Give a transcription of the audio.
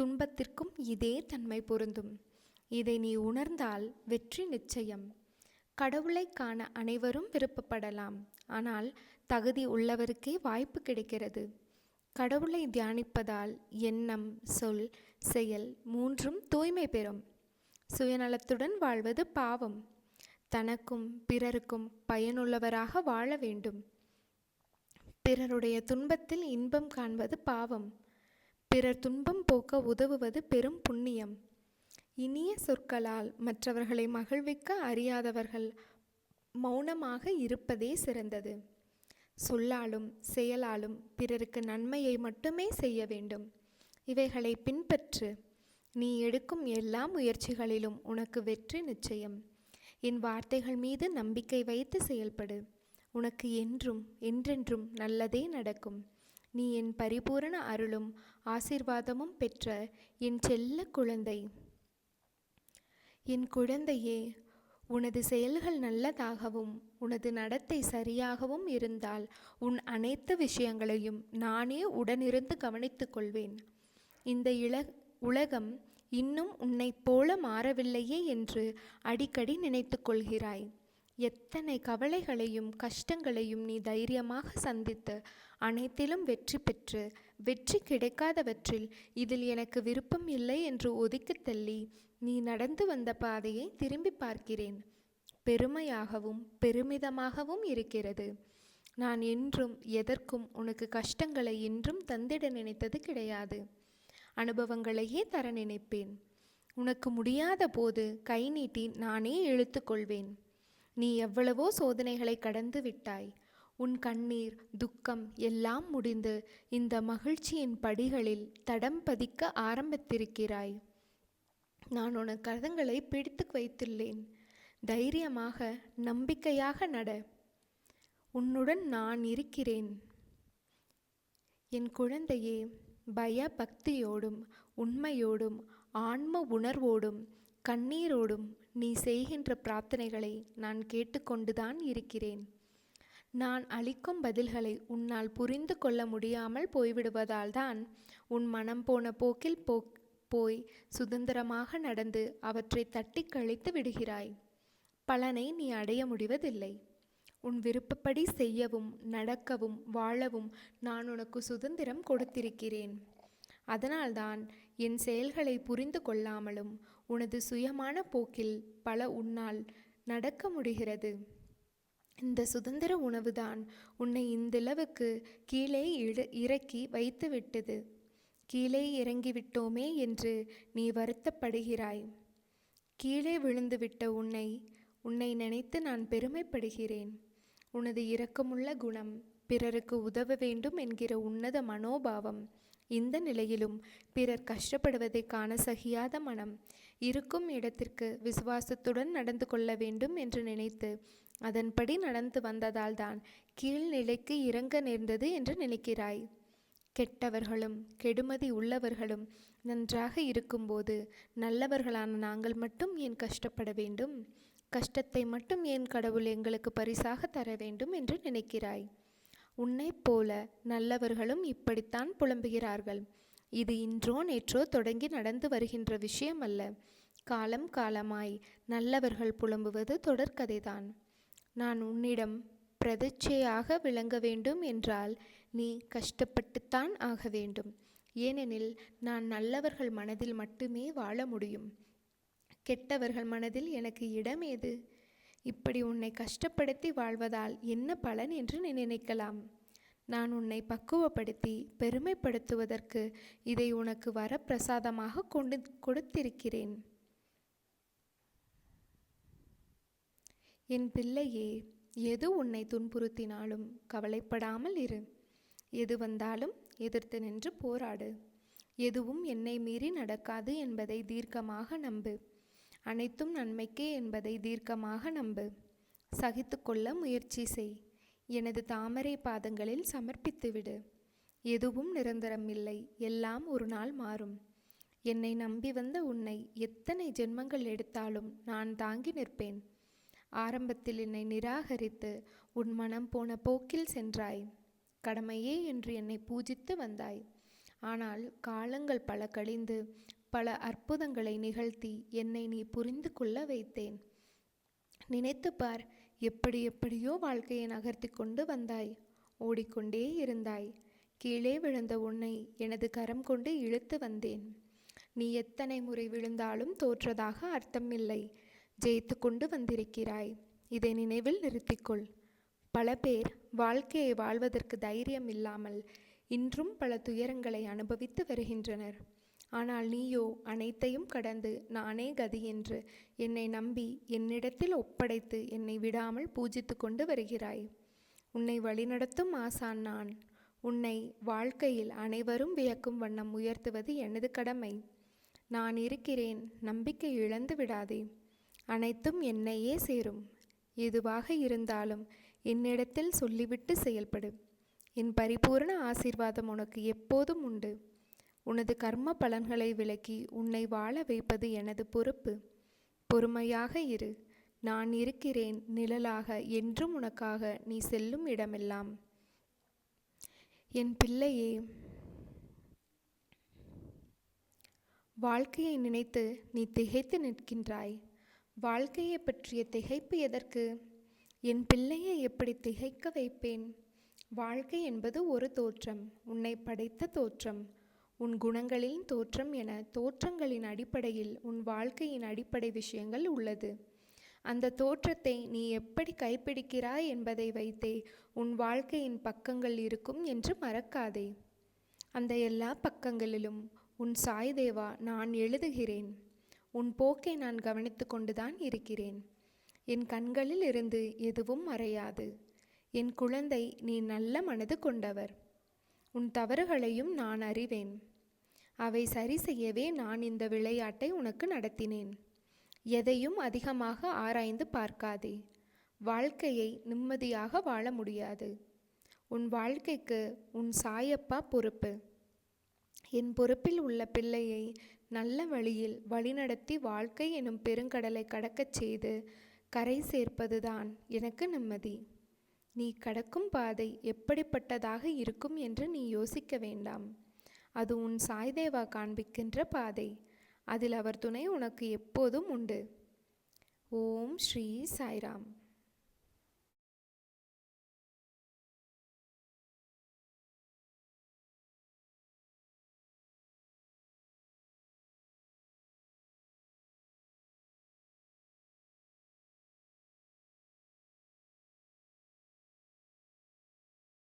துன்பத்திற்கும் இதே தன்மை பொருந்தும். இதை நீ உணர்ந்தால் வெற்றி நிச்சயம். கடவுளை காண அனைவரும் விருப்பப்படலாம். ஆனால் தகுதி உள்ளவருக்கே வாய்ப்பு கிடைக்கிறது. கடவுளை தியானிப்பதால் எண்ணம் சொல் செயல் மூன்றும் தூய்மை பெறும். சுயநலத்துடன் வாழ்வது பாவம். தனக்கும் பிறருக்கும் பயனுள்ளவராக வாழ வேண்டும். பிறருடைய துன்பத்தில் இன்பம் காண்பது பாவம். பிறர் துன்பம் போக்க உதவுவது பெரும் புண்ணியம். இனிய சொற்களால் மற்றவர்களை மகிழ்விக்க அறியாதவர்கள் மௌனமாக இருப்பதே சிறந்தது. சொல்லாலும் செயலாலும் பிறருக்கு நன்மையை மட்டுமே செய்ய வேண்டும். இவைகளை பின்பற்று. நீ எடுக்கும் எல்லா முயற்சிகளிலும் உனக்கு வெற்றி நிச்சயம். என் வார்த்தைகள் மீது நம்பிக்கை வைத்து செயல்படு. உனக்கு என்றும் என்றென்றும் நல்லதே நடக்கும். நீ என் பரிபூரண அருளும் ஆசிர்வாதமும் பெற்ற என் செல்ல குழந்தை. என் குழந்தையே உனது செயல்கள் நல்லதாகவும் உனது நடத்தை சரியாகவும் இருந்தால் உன் அனைத்து விஷயங்களையும் நானே உடனிருந்து கவனித்துக் கொள்வேன். இந்த இள உலகம் இன்னும் உன்னைப் போல மாறவில்லையே என்று அடிக்கடி நினைத்து கொள்கிறாய். எத்தனை கவலைகளையும் கஷ்டங்களையும் நீ தைரியமாக சந்தித்து அனைத்திலும் வெற்றி பெற்று வெற்றி கிடைக்காதவற்றில் இதில் எனக்கு விருப்பம் இல்லை என்று ஒதுக்கி தள்ளி நீ நடந்து வந்த பாதையை திரும்பி பார்க்கிறேன். பெருமையாகவும் பெருமிதமாகவும் இருக்கிறது. நான் என்றும் எதற்கும் உனக்கு கஷ்டங்களை என்றும் தந்திட நினைத்தது கிடையாது. அனுபவங்களையே தர நினைப்பேன். உனக்கு முடியாத போது கை நீட்டி நானே இழுத்துக்கொள்வேன் நீ எவ்வளவோ சோதனைகளை கடந்து விட்டாய். உன் கண்ணீர் துக்கம் எல்லாம் முடிந்து இந்த மகிழ்ச்சியின் படிகளில் தடம் பதிக்க ஆரம்பித்திருக்கிறாய். நான் உனக்கு கதங்களை பிடித்து வைத்துள்ளேன். தைரியமாக நம்பிக்கையாக நட. உன்னுடன் நான் இருக்கிறேன். என் குழந்தையே பய பக்தியோடும் உண்மையோடும் ஆன்ம உணர்வோடும் கண்ணீரோடும் நீ செய்கின்ற பிரார்த்தனைகளை நான் கேட்டுக்கொண்டுதான் இருக்கிறேன். நான் அளிக்கும் பதில்களை உன்னால் புரிந்து கொள்ள முடியாமல் போய்விடுவதால் தான் உன் மனம் போன போக்கில் போ போய் சுதந்திரமாக நடந்து அவற்றை தட்டி கழித்து விடுகிறாய். பலனை நீ அடைய முடிவதில்லை. உன் விருப்பப்படி செய்யவும் நடக்கவும் வாழவும் நான் உனக்கு சுதந்திரம் கொடுத்திருக்கிறேன். அதனால்தான் என் செயல்களை புரிந்து கொள்ளாமலும் உனது சுயமான போக்கில் பல உன்னால் நடக்க முடிகிறது. இந்த சுதந்திர உணவுதான் உன்னை இந்தளவுக்கு கீழே இட இறக்கி வைத்து விட்டது கீழே இறங்கிவிட்டோமே என்று நீ வருத்தப்படுகிறாய். கீழே விழுந்துவிட்ட உன்னை உன்னை நினைத்து நான் பெருமைப்படுகிறேன். உனது இரக்கமுள்ள குணம் பிறருக்கு உதவ வேண்டும் என்கிற உன்னத மனோபாவம். இந்த நிலையிலும் பிறர் கஷ்டப்படுவதை காண சகியாத மனம். இருக்கும் இடத்திற்கு விசுவாசத்துடன் நடந்து கொள்ள வேண்டும் என்று நினைத்து அதன்படி நடந்து வந்ததால்தான் கீழ்நிலைக்கு இறங்க நேர்ந்தது என்று நினைக்கிறாய். கெட்டவர்களும் கெடுமதி உள்ளவர்களும் நன்றாக இருக்கும்போது நல்லவர்களான நாங்கள் மட்டும் ஏன் கஷ்டப்பட வேண்டும்? கஷ்டத்தை மட்டும் ஏன் கடவுள் எங்களுக்கு பரிசாக தர வேண்டும் என்று நினைக்கிறாய். உன்னைப் போல நல்லவர்களும் இப்படித்தான் புலம்புகிறார்கள். இது இன்றோ நேற்றோ தொடங்கி நடந்து வருகின்ற விஷயம் அல்ல காலம் காலமாய் நல்லவர்கள் புலம்புவது தொடர்கதைதான். நான் உன்னிடம் பிரதிச்சையாக விளங்க வேண்டும் என்றால் நீ கஷ்டப்பட்டுத்தான் ஆக வேண்டும். ஏனெனில் நான் நல்லவர்கள் மனதில் மட்டுமே வாழ முடியும். கெட்டவர்கள் மனதில் எனக்கு இடம் ஏது இப்படி உன்னை கஷ்டப்படுத்தி வாழ்வதால் என்ன பலன் என்று நீ நினைக்கலாம். நான் உன்னை பக்குவப்படுத்தி பெருமைப்படுத்துவதற்கு இதை உனக்கு வரப்பிரசாதமாக கொண்டு கொடுத்திருக்கிறேன். என் பிள்ளையே எது உன்னை துன்புறுத்தினாலும் கவலைப்படாமல் இரு. எது வந்தாலும் எதிர்த்து நின்று போராடு. எதுவும் என்னை மீறி நடக்காது என்பதை தீர்க்கமாக நம்பு. அனைத்தும் நன்மைக்கே என்பதை தீர்க்கமாக நம்பு. சகித்து கொள்ள முயற்சி செய். எனது தாமரை பாதங்களில் சமர்ப்பித்துவிடு. எதுவும் நிரந்தரம் இல்லை. எல்லாம் ஒரு நாள் மாறும். என்னை நம்பி வந்த உன்னை எத்தனை ஜென்மங்கள் எடுத்தாலும் நான் தாங்கி நிற்பேன். ஆரம்பத்தில் என்னை நிராகரித்து உன் மனம் போன போக்கில் சென்றாய். கடமையே என்று என்னை பூஜித்து வந்தாய். ஆனால் காலங்கள் பல கழிந்து பல அற்புதங்களை நிகழ்த்தி என்னை நீ புரிந்து கொள்ள வைத்தேன். நினைத்து பார் எப்படி எப்படியோ வாழ்க்கையை நகர்த்தி கொண்டு வந்தாய். ஓடிக்கொண்டே இருந்தாய். கீழே விழுந்த உன்னை எனது கரம் கொண்டு இழுத்து வந்தேன். நீ எத்தனை முறை விழுந்தாலும் தோற்றதாக அர்த்தமில்லை. ஜெயித்து கொண்டு வந்திருக்கிறாய். இதை நினைவில் நிறுத்திக்கொள். பல பேர் வாழ்க்கையை வாழ்வதற்கு தைரியம் இல்லாமல் இன்றும் பல துயரங்களை அனுபவித்து வருகின்றனர். ஆனால் நீயோ அனைத்தையும் கடந்து நானே கதி என்று என்னை நம்பி என்னிடத்தில் ஒப்படைத்து என்னை விடாமல் பூஜித்து கொண்டு வருகிறாய். உன்னை வழிநடத்தும் ஆசான் நான். உன்னை வாழ்க்கையில் அனைவரும் வியக்கும் வண்ணம் உயர்த்துவது எனது கடமை. நான் இருக்கிறேன் நம்பிக்கை இழந்து விடாதே. அனைத்தும் என்னையே சேரும். எதுவாக இருந்தாலும் என்னிடத்தில் சொல்லிவிட்டு செயல்படு. என் பரிபூரண ஆசீர்வாதம் உனக்கு எப்போதும் உண்டு. உனது கர்ம பலன்களை விலக்கி உன்னை வாழ வைப்பது எனது பொறுப்பு. பொறுமையாக இரு. நான் இருக்கிறேன் நிழலாக என்றும் உனக்காக நீ செல்லும் இடமெல்லாம். என் பிள்ளையே வாழ்க்கையை நினைத்து நீ திகைத்து நிற்கின்றாய். வாழ்க்கையை பற்றிய திகைப்பு எதற்கு? என் பிள்ளையை எப்படி திகைக்க வைப்பேன்? வாழ்க்கை என்பது ஒரு தோற்றம் உன்னை படைத்த தோற்றம். உன் குணங்களின் தோற்றம் என தோற்றங்களின் அடிப்படையில் உன் வாழ்க்கையின் அடிப்படை விஷயங்கள் உள்ளது. அந்த தோற்றத்தை நீ எப்படி கைப்பிடிக்கிறாய் என்பதை வைத்தே உன் வாழ்க்கையின் பக்கங்கள் இருக்கும் என்று மறக்காதே. அந்த எல்லா பக்கங்களிலும் உன் சாய் தேவா நான் எழுதுகிறேன். உன் போக்கை நான் கவனித்து கொண்டுதான் இருக்கிறேன். என் கண்களில் இருந்து எதுவும் மறையாது. என் குழந்தை நீ நல்ல மனது கொண்டவர். உன் தவறுகளையும் நான் அறிவேன். அவை சரி செய்யவே நான் இந்த விளையாட்டை உனக்கு நடத்தினேன். எதையும் அதிகமாக ஆராய்ந்து பார்க்காதே. வாழ்க்கையை நிம்மதியாக வாழ முடியாது. உன் வாழ்க்கைக்கு உன் சாயப்பா பொறுப்பு. என் பொறுப்பில் உள்ள பிள்ளையை நல்ல வழியில் வழிநடத்தி வாழ்க்கை எனும் பெருங்கடலை கடக்கச் செய்து கரை சேர்ப்பதுதான் எனக்கு நிம்மதி. நீ கடக்கும் பாதை எப்படிப்பட்டதாக இருக்கும் என்று நீ யோசிக்க வேண்டாம். அது உன் சாய்தேவா காண்பிக்கின்ற பாதை. அதில் அவர் துணை உனக்கு எப்போதும் உண்டு. ஓம் ஸ்ரீ சாய்ராம்.